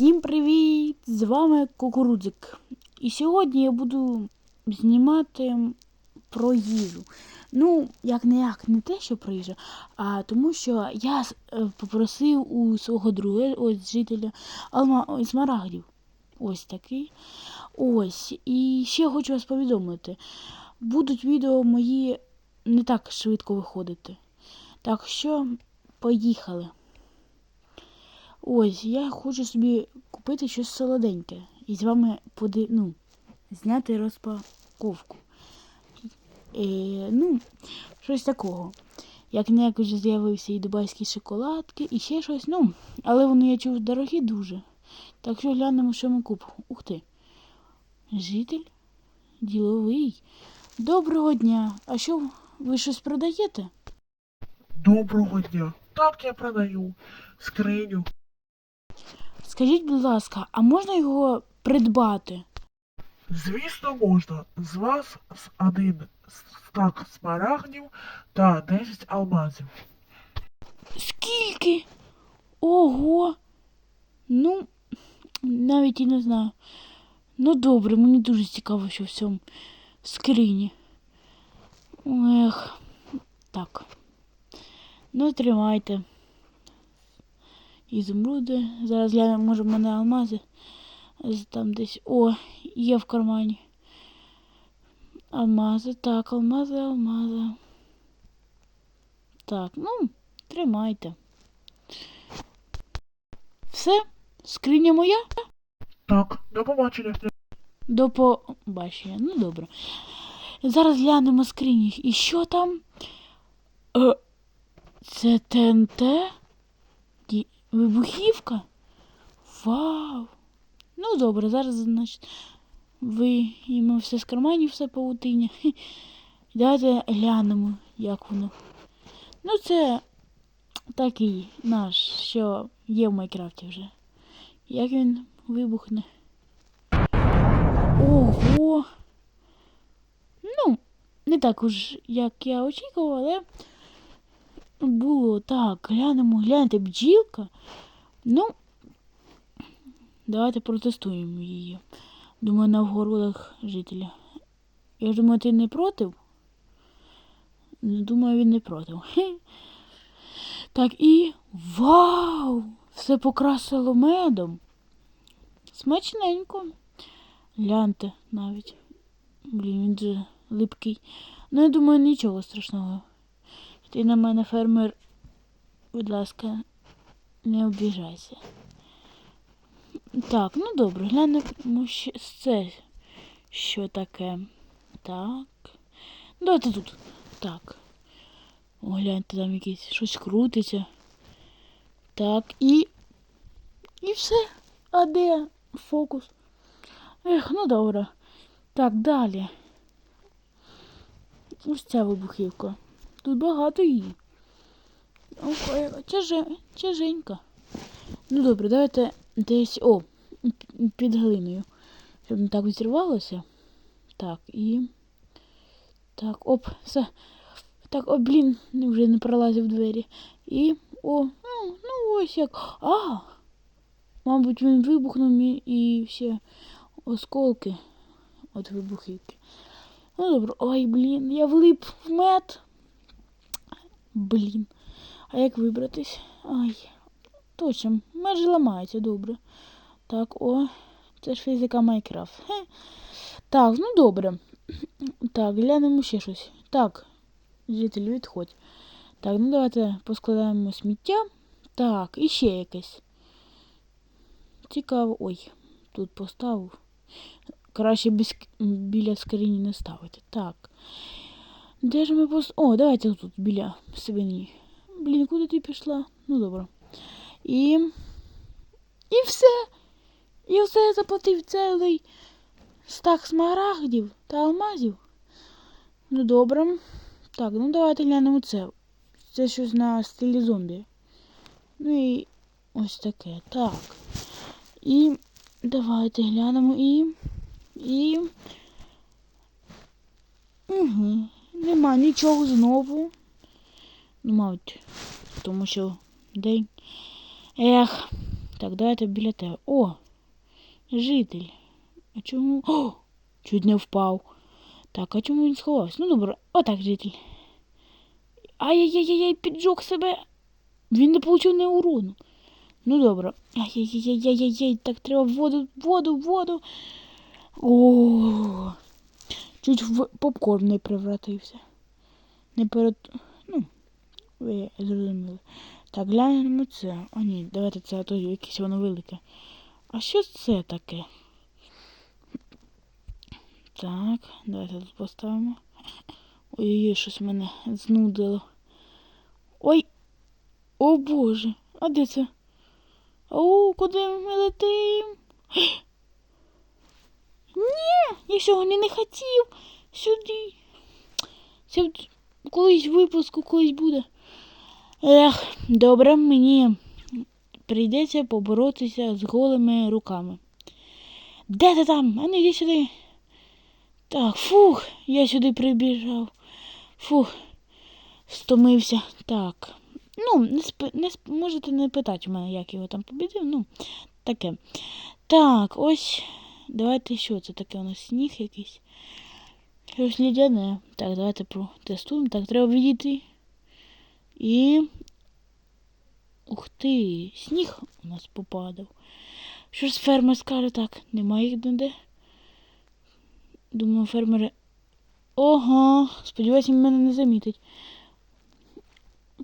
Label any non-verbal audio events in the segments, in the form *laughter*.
Всім привіт! З вами Кукурудзик. І сьогодні я буду знімати про їжу. Ну, як не як, не те, що про їжу, а тому що я е, попросив у свого друга, ось жителя Алма Смарагдів. Ось такий. Ось. І ще хочу вас повідомити. Будуть відео мої не так швидко виходити. Так що, поїхали. Ось, я хочу собі купити щось солоденьке і з вами поди... ну, зняти розпаковку. Е, ну, щось такого. Як не як вже з'явився і дубайські шоколадки, і ще щось. Ну, але вони, я чув, дорогі дуже. Так що глянемо, що ми купимо. Ух ти. Житель діловий. Доброго дня. А що, ви щось продаєте? Доброго дня. Так я продаю скриню. Скажіть, будь ласка, а можна його придбати? Звісно, можна. З вас з один стак смарагдів та 10 алмазів. Скільки? Ого. Ну, навіть і не знаю. Ну добре, мені дуже цікаво, що в цьому скрині. Ех, так. Ну, тримайте. Ізумруди. Зараз глянемо, може в мене алмази. Там десь. О, є в кармані. Алмази, так, алмази, алмази. Так, ну, тримайте. Все? Скриня моя? Так, до побачення. До побачення. Ну добре. Зараз глянемо скрині. І що там? Е, це ТНТ? Вибухівка? Вау! Ну добре, зараз, значить, виймемо все з карманів, все паутиня. *laughs* Давайте глянемо, як воно. Ну, це такий наш, що є в Майнкрафті вже. Як він вибухне? Ого! Ну, не так уж, як я очікував, але було так. Глянемо, гляньте, бджілка. Ну, давайте протестуємо її. Думаю, на вгородах жителя. Я думаю, ти не проти? Ну, Думаю, він не проти. Так, і вау! Все покрасило медом. Смачненько. Гляньте навіть. Блін, він же липкий. Ну, я думаю, нічого страшного. Ти на мене фермер, будь ласка, не обіжайся. Так, ну добре, глянемо ще це. Що таке? Так. Давайте тут. Так. О, гляньте, там якесь щось крутиться. Так, і. І все. А де фокус? Ех, ну добре. Так, далі. Ось ця вибухівка. Тут багато її. Ой, тяже, тяженька. Ну добре, давайте десь. О, під глиною. Щоб не так зірвалося. Так, і. Так, оп, все. Так, о, блін, вже не пролазив двері. І. О, ну, ну ось як. А! Мабуть, він вибухнув і, всі осколки від вибухівки. Ну добре. Ой, блін, я влип в мед. Блін. А як вибратись? Ай. Точно, майже ламається, добре. Так, о, це ж фізика Майнкрафт. Хе. Так, ну добре. Так, глянемо ще щось. Так, житель, відходь. Так, ну давайте поскладаємо сміття. Так, і ще якесь. Цікаво. Ой, тут поставив. Краще біля скрині не ставити. Так. Де ж ми пос... О, давайте тут, біля свині. Блін, куди ти пішла? Ну добре. І. І все. І все я заплатив цілий стак смарагдів та алмазів. Ну добре. Так, ну давайте глянемо це. Це щось на стилі зомбі. Ну і ось таке. Так. І давайте глянемо і. І. Угу. Нема нічого знову. Ну, мабуть, тому що день. Ех. Так, давайте біля тебе. О! Житель. А чому. О! Чуть не впав. Так, а чому він сховався? Ну добре, отак, житель. Ай-яй-яй-яй, піджог себе. Він не отримав ні урону. Ну добре. Ай-яй-яй-яй-яй-яй, так треба воду, воду, воду. О, чуть в попкорн не превратився. Не перед. Ну, ви зрозуміли. Так, глянемо це. А ні, давайте це, а то якесь воно велике. А що це таке? Так, давайте тут поставимо. Ой-ой-ой, щось мене знудило. Ой! О Боже! А де це? О, куди ми летим? Ні, я сьогодні не хотів сюди. Це колись випуску колись буде. Ех, добре, мені прийдеться поборотися з голими руками. Де ти там? А ну йди сюди. Так, фух, я сюди прибіжав. Фух, стомився. Так. Ну, не сп... не сп... можете не питати у мене, як його там побідив. Ну, таке. Так, ось. Давайте що це таке у нас сніг якийсь. Щось лідяне. Так, давайте протестуємо. Так, треба відійти. І. Ух ти, сніг у нас попадав. Що ж фермер скаже так? Немає їх ніде. Думаю, фермери. Ого, сподіваюся, мене не замітить.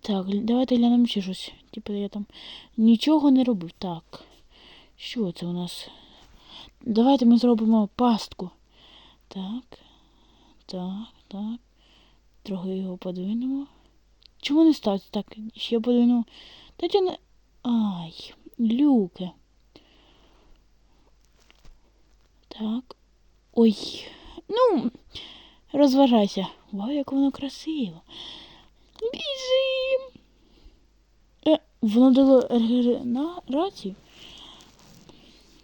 Так, давайте глянемо ще щось. Типу я там нічого не робив. Так. Що це у нас? Давайте ми зробимо пастку. Так. Так, так. Трохи його подвинемо. Чому не ставиться так? Ще подвинемо. Та не. Ай, люки. Так. Ой. Ну, розважайся. Вау, як воно красиво. Біжим. Е, воно дало регенерацію.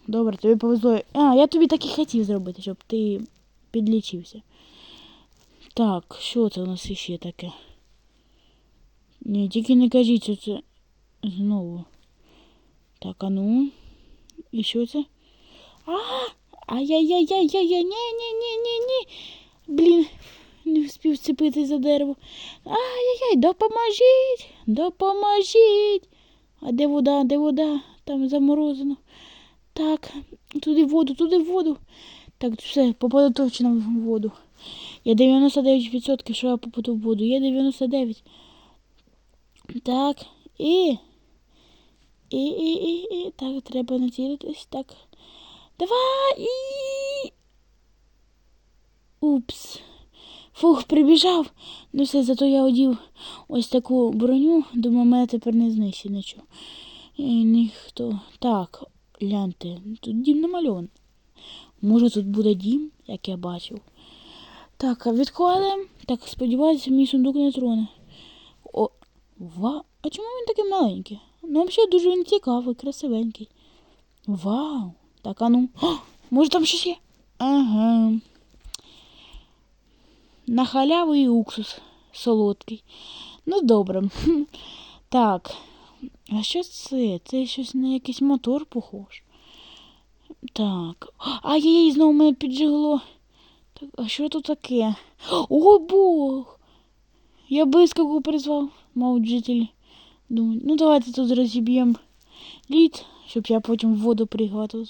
Добре, тобі повезло. А, я тобі так і хотів зробити, щоб ти підлічився. Так, що це у нас іще таке? Ні, тільки не кажіть, що це знову. Так, а ну. І що це? А! Ай-яй-яй-яй-яй-яй, ні-ні-ні-ні-ні. Блін, не встиг вцепити за дерево. Ай-яй-яй, допоможіть! Допоможіть! А де вода, де вода? Там заморозено. Так, туди воду, туди воду. Так, все, попаду точно в воду. Я 99%, що я попаду в воду. Я 99. Так, і. І, і, і, і. Так, треба націлитись. Так. Давай і. Упс. Фух, прибіжав. Ну все, зато я одів ось таку броню. Думаю, мене тепер не знищить нічого. І ніхто. Так, гляньте, тут дім намальований. Може тут буде дім, як я бачив. Так, відкладаємо. Так, сподіваюся, мій сундук не троне. О, ва. А чому він такий маленький? Ну, взагалі дуже він цікавий, красивенький. Вау! Так, а ну. О, може там щось є? Ага. На халяву і уксус солодкий. Ну, добре. *laughs* Так. А що це? Це щось на якийсь мотор похож. Так. Ай-яй, знову мене піджигло. Так, а що тут таке? О, Бог! Я блискавку призвав, мабуть, жителі. Думаю, ну давайте тут розіб'ємо лід, щоб я потім в воду приготував.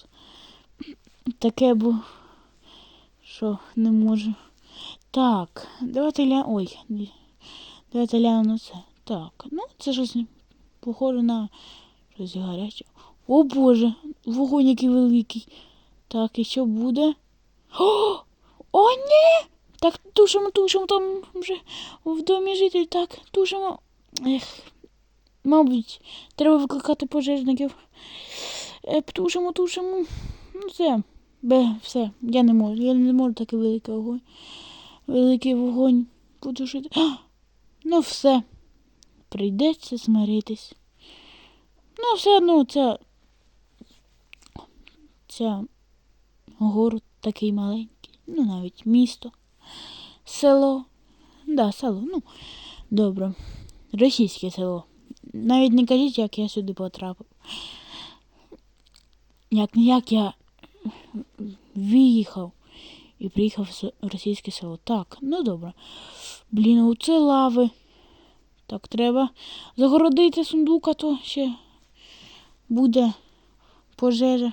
Таке бо що не можу. Так, давайте ля. Ой, давайте гляну на це. Так, ну це щось похоже на щось гаряче. О Боже, вогонь який великий. Так, і що буде? О, о ні! Так, тушимо, тушимо, там вже в домі житель. Так, тушимо. Ех, мабуть, треба викликати пожежників. Е, тушимо, тушимо. Ну все. Бе, все, я не можу. Я не можу такий великий вогонь. Великий вогонь потушити. А, ну все. Прийдеться смиритись. Ну, все одно це. Це город такий маленький. Ну, навіть місто. Село. Да, село. Ну, добре. Російське село. Навіть не кажіть, як я сюди потрапив. як як я виїхав і приїхав в російське село. Так, ну добре. Блін, оце лави. Так, треба загородити сундук, а то ще буде пожежа.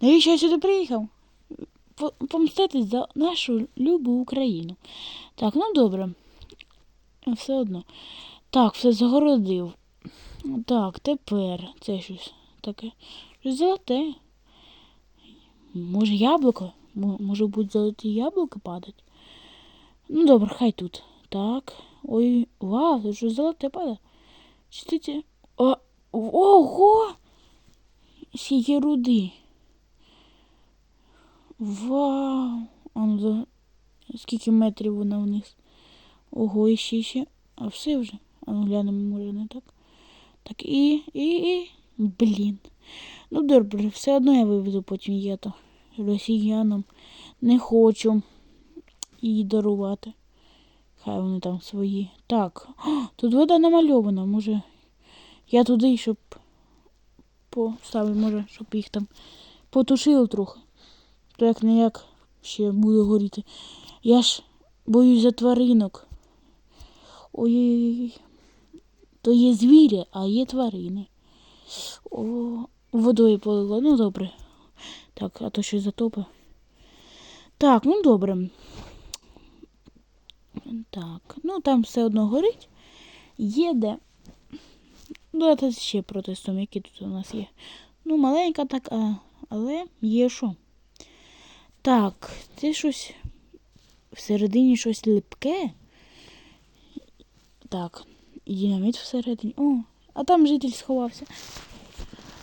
Навіщо я сюди приїхав? Помститись за нашу любу Україну. Так, ну добре. Все одно. Так, все загородив. Так, тепер це щось таке. Щось золоте. Може, яблуко? Може бути золоті яблука падать? Ну добре, хай тут. Так. Ой, вау, тут щось золоте падає. Чи це? О, ого! Скільки руди. Вау! А ну, за- скільки метрів вона вниз? Ого, і ще, ще. А все вже. А ну глянемо, може не так. Так, і, і, і. Блін. Ну добре, все одно я вивезу потім єто. Росіянам. Не хочу її дарувати. Хай вони там свої. Так. О, тут вода намальована. Може. Я туди, щоб поставив, може, щоб їх там потушили трохи. То як не як ще буде горіти. Я ж боюсь за тваринок. Ой-ой-ой. То є звірі, а є тварини. О, водою полило. Ну добре. Так, а то щось затопи. Так, ну добре. Так, ну там все одно горить. Є де. Ну, Давайте ще протестуємо, які тут у нас є. Ну, маленька така, але є що. Так, це щось всередині щось липке. Так, динаміт всередині. О, а там житель сховався.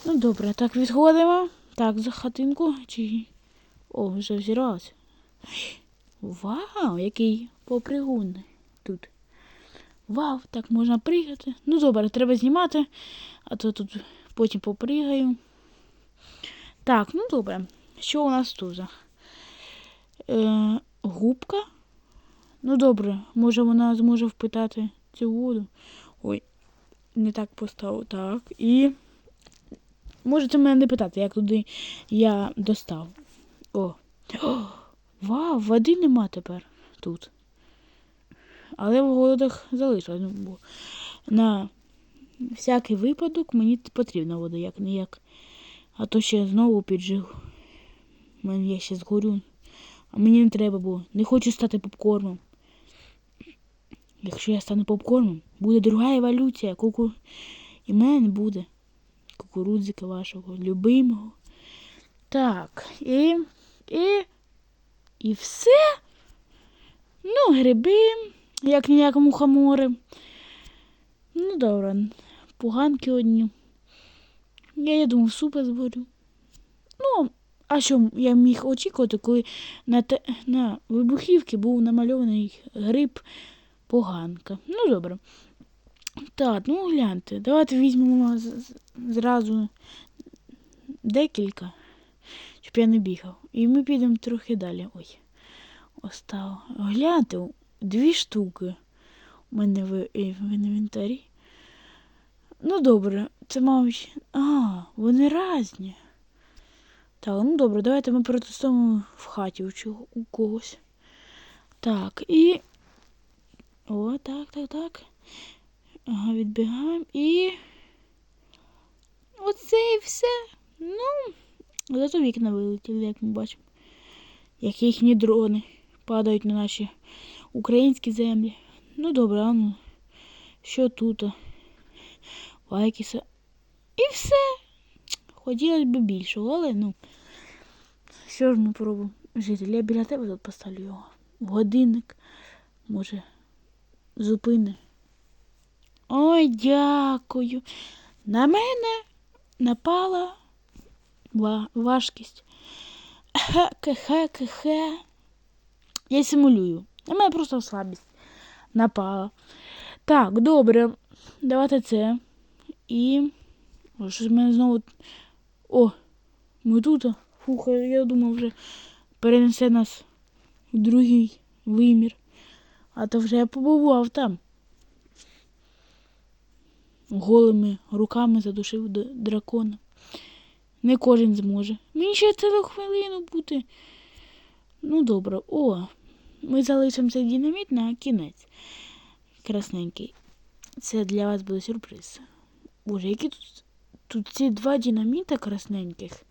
Ну добре, так відходимо. Так, за хатинку. Чи. О, вже взірвався. *gasps* Вау, який попригунний тут. Вау, так можна пригати. Ну добре, треба знімати, а то тут потім попригаю. Так, ну добре. Що у нас тут? Е, губка. Ну добре, може вона зможе впитати цю воду. Ой, не так поставив. Так. І. Можете мене не питати, як туди я достав. О. О *gasps* вау, води нема тепер тут. Але в голодах залишилось. Ну, бо на всякий випадок мені потрібна вода, як не як. А то ще знову піджив. Я ще згорю. А мені не треба було. Не хочу стати попкормом. Якщо я стану попкормом, буде друга еволюція. Куку... І мене не буде. Кукурудзика вашого любимого. Так, і. І. І все. Ну, гриби, як ніякому хамори. Ну, добре. Поганки одні. Я, я думав, супи зварю. Ну, а що я міг очікувати, коли на, те, на вибухівці був намальований гриб поганка. Ну, добре. Так, ну гляньте, давайте візьмемо зразу декілька, щоб я не бігав. І ми підемо трохи далі. Ой, остав. Гляньте, дві штуки у мене в, е, в інвентарі. Ну, добре, це, мабуть. А, вони різні. Так, ну добре, давайте ми протестуємо в хаті у, чого, у когось. Так, і. О, так, так, так. Ага, відбігаємо і. Оце і все. Ну, зато вікна вилетіли, як ми бачимо. Як їхні дрони падають на наші українські землі. Ну добре, ну. Що тут? Лайкіса. І все. Хотілося б більшого, але ну. Що ж ми пробуємо жити? Я біля тебе тут поставлю його. Годинник. Може, зупини. Ой, дякую. На мене напала важкість. Хе-хе-хе-хе. Я симулюю. На мене просто слабість напала. Так, добре. Давайте це. І. О, щось в мене знову. О, ми тут. Фух, я думав, вже перенесе нас в другий вимір. А то вже я побував там. Голими руками задушив дракона. Не кожен зможе. Мені ще цілу хвилину бути. Ну добре, о, ми залишимо цей динаміт на кінець. Красненький. Це для вас буде сюрприз. Боже, які тут, тут ці два динаміта красненьких.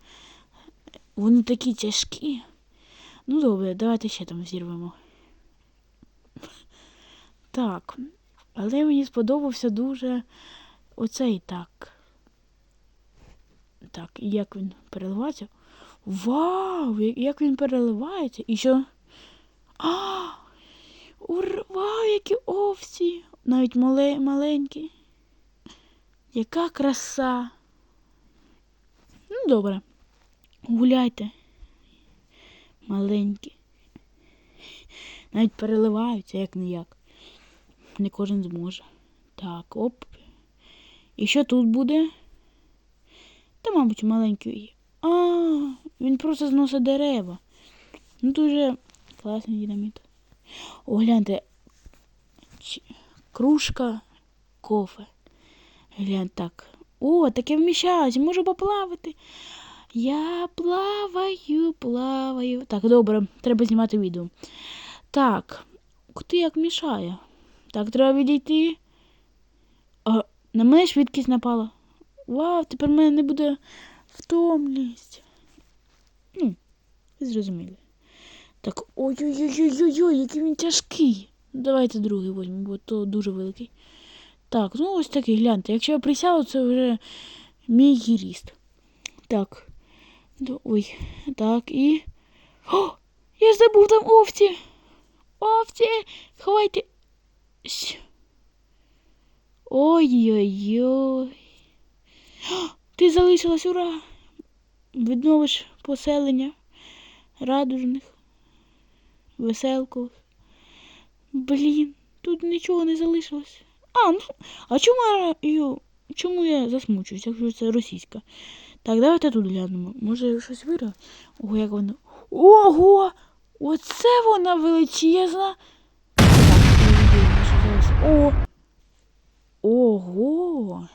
Вони такі тяжкі. Ну добре, давайте ще там зірвемо. Так. Але мені сподобався дуже оцей так. Так, як він переливається? Вау! Як він переливається? І що? А! Ур, вау, які овці! Навіть мале, маленькі. Яка краса. Ну, добре. Гуляйте. Маленькі. Навіть переливаються, як не як. Не кожен зможе. Так, оп. І що тут буде? Та, мабуть, маленький. А, він просто зносить дерева. Ну, дуже класний динаміт. О, гляньте. Ч- Кружка кофе. Глянь так. О, таке вміщалось, можу поплавати. Я плаваю, плаваю. Так, добре, треба знімати відео. Так, ти як мішає. Так, треба відійти. А, на мене швидкість напала. Вау, тепер в мене не буде втомлість. Ну, ви. Так, ой-ой-ой-ой-ой, який він тяжкий. Давайте другий візьмемо, бо то дуже великий. Так, ну ось такий, гляньте. Якщо я присяду, це вже мій ріст. Так. Ой, так, і. О! Я забув там овці! Овці! Ховайте. Ой-ой-ой. Ти залишилась, ура! Відновиш поселення радужних, веселкових. Блін, тут нічого не залишилось. А, ну, а чому я, чому я засмучуюсь, якщо це російська? Так, давайте тут глянемо. Може щось вирве? Ого, як воно. Ого! Оце вона величезна. Так. О! Ого!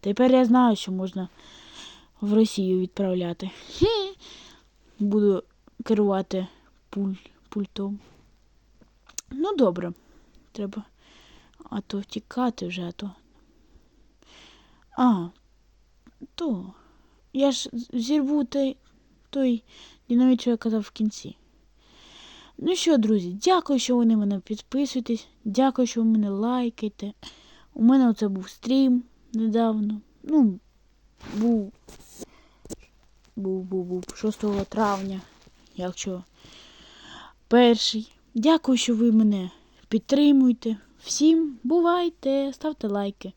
Тепер я знаю, що можна в Росію відправляти. Буду керувати пуль, пультом. Ну, добре. Треба. А то втікати вже, а то. А, то. Я ж зірву той, той динаміт, що я казав в кінці. Ну що, друзі, дякую, що ви на мене підписуєтесь. Дякую, що ви мене лайкаєте. У мене оце був стрім недавно. Ну, був. Був, був, був 6 травня, якщо перший. Дякую, що ви мене підтримуєте. Всім бувайте, ставте лайки.